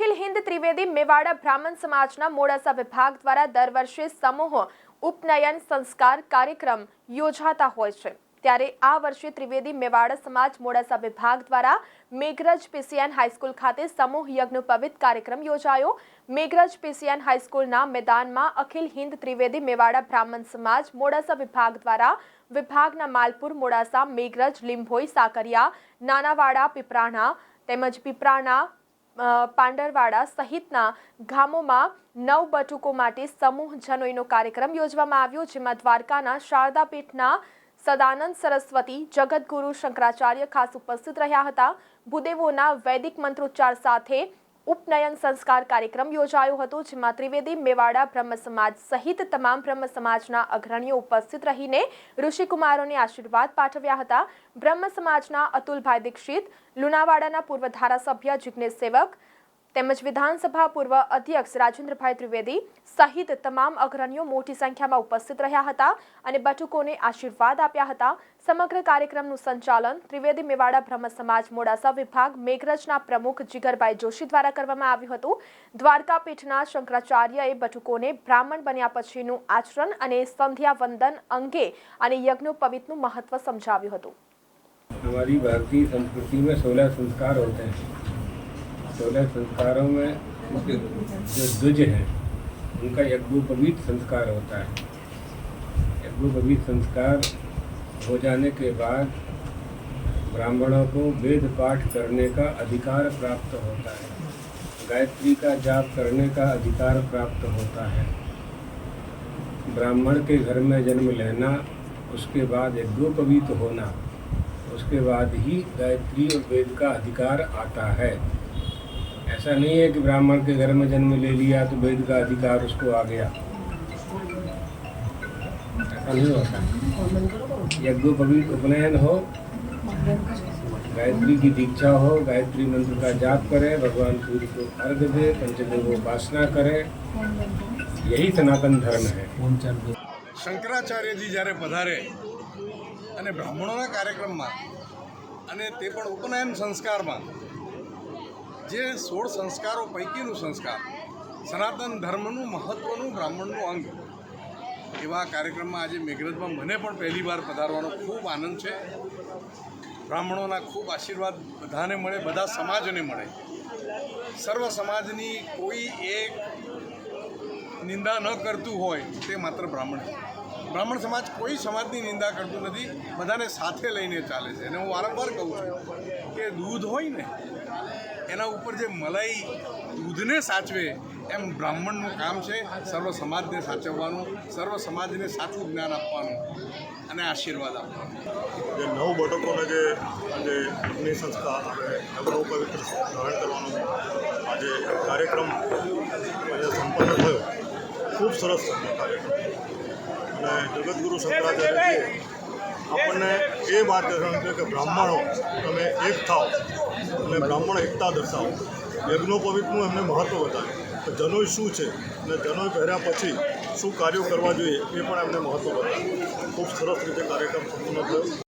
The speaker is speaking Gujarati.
અખિલ હિન્દ ત્રિવેદી મેવાડા બ્રાહ્મણ સમાજના મોડાસા વિભાગ દ્વારા દર વર્ષે સમૂહ ઉપનયન સંસ્કાર કાર્યક્રમ યોજાતા હોય છે. ત્યારે આ વર્ષે ત્રિવેદી મેવાડા સમાજ મોડાસા વિભાગ દ્વારા મેઘરજ પીસીએન હાઈસ્કૂલ ખાતે સમૂહ યજ્ઞ પવિત કાર્યક્રમ યોજાયો. મેઘરજ પીસીએન હાઈસ્કૂલના મેદાનમાં અખિલ હિન્દ ત્રિવેદી મેવાડા બ્રાહ્મણ સમાજ મોડાસા વિભાગ દ્વારા વિભાગના માલપુર, મોડાસા, મેઘરજ, લીંભોઈ, સાકરિયા, નાનાવાડા, પીપરાણા તેમજ પીપરાણા પાંડરવાડા સહિતના ગામોમાં નવ બટુકો માટે સમૂહ જનોઈનો કાર્યક્રમ યોજવામાં આવ્યો, જેમાં દ્વારકાના શારદા પીઠના સદાનંદ સરસ્વતી જગતગુરુ શંકરાચાર્ય ખાસ ઉપસ્થિત રહ્યા હતા. ભૂદેવોના વૈદિક મંત્રોચ્ચાર સાથે ઉપનયન સંસ્કાર કાર્યક્રમ યોજાયો હતો, જેમાં ત્રિવેદી મેવાડા બ્રહ્મ સમાજ સહિત તમામ બ્રહ્મ સમાજના અગ્રણીઓ ઉપસ્થિત રહીને ઋષિકુમારોને આશીર્વાદ પાઠવ્યા હતા. બ્રહ્મ સમાજના અતુલભાઈ દીક્ષિત, લુણાવાડાના પૂર્વ ધારાસભ્ય જિજ્ઞેશ સેવક તેમજ વિધાનસભા પૂર્વ અધ્યક્ષ રાજેન્દ્રભાઈ ત્રિવેદી સહિત તમામ અગ્રણીઓ મોટી સંખ્યામાં ઉપસ્થિત રહ્યા હતા અને બટુકોને આશીર્વાદ આપ્યા હતા સમગ્ર કાર્યક્રમનું સંચાલન ત્રિવેદી મેવાડા બ્રહ્મ સમાજ મોડાસા વિભાગ મેઘરજના પ્રમુખ જીગરભાઈ જોશી દ્વારા કરવામાં આવ્યું હતું દ્વારકા પીઠના શંકરાચાર્યએ બટુકોને બ્રાહ્મણ બન્યા પછીનું આચરણ અને સંધ્યા વંદન અંગે અને યજ્ઞોપવિતનું મહત્વ સમજાવ્યું હતું हमारी भारतीय संस्कृति में सोलह संस्कार होते हैं सोलह संस्कारों में मुख्य जो द्विज हैं, उनका यज्ञोपवीत संस्कार होता है। यज्ञोपवीत संस्कार हो जाने के बाद ब्राह्मणों को वेद पाठ करने का अधिकार प्राप्त होता है। गायत्री का जाप करने का अधिकार प्राप्त होता है। ब्राह्मण के घर में जन्म लेना, उसके बाद यज्ञोपवीत होना, उसके बाद ही गायत्री और वेद का अधिकार आता है। ऐसा नहीं है कि ब्राह्मण के घर में जन्म ले लिया तो वेद का अधिकार उसको आ गया ऐसा नहीं होता यज्ञोपवीत उपनयन हो गायत्री की दीक्षा हो गायत्री मंत्र का जाप करे भगवान सूर्य को अर्घ दे पंचदेव उपासना करे यही सनातन धर्म है શંકરાચાર્યજી જ્યારે પધારે અને બ્રાહ્મણોના કાર્યક્રમમાં અને તે પણ ઉપનયન સંસ્કારમાં જે સોળ સંસ્કારો પૈકીનું સંસ્કાર, સનાતન ધર્મનું મહત્ત્વનું બ્રાહ્મણનું અંગ. એવા કાર્યક્રમમાં આજે મેઘરજમાં મને પણ પહેલી વાર પધારવાનો ખૂબ આનંદ છે. બ્રાહ્મણોના ખૂબ આશીર્વાદ બધાને મળે, બધા સમાજને મળે. સર્વ સમાજની કોઈ એક નિંદા ન કરતું હોય તે માત્ર બ્રાહ્મણ છે. બ્રાહ્મણ સમાજ કોઈ સમાજની નિંદા કરતું નથી, બધાને સાથે લઈને ચાલે છે. અને હું વારંવાર કહું છું કે દૂધ હોય ને એના ઉપર જે મલાઈ દૂધને સાચવે, એમ બ્રાહ્મણનું કામ છે સર્વ સમાજને સાચવવાનું, સર્વ સમાજને સાચું જ્ઞાન આપવાનું અને આશીર્વાદ આપવાનો. જે નવ બટકોને જે આજે અગ્નિ સંસ્થા આપણે અગ્નો પવિત્ર ગ્રહણ કરવાનો આજે કાર્યક્રમ સંપન્ન થયો. ખૂબ સરસ કાર્યક્રમ. અને જગદગુરુ શંકરાચાર્યજીએ આપણને એ માર્ગદર્શન છે કે બ્રાહ્મણો, તમે એક થાઓ. અને બ્રાહ્મણ એકતા દર્શાવો. યજ્ઞોપવિતનું એમને મહત્ત્વ બતાવ્યું કે જનોઈ શું છે? અને જનોય પહેર્યા પછી શું કાર્યો કરવા જોઈએ એ પણ એમને મહત્ત્વ બતાવ્યું ખૂબ સરસ રીતે કાર્યક્રમ સંપૂર્ણ થયો.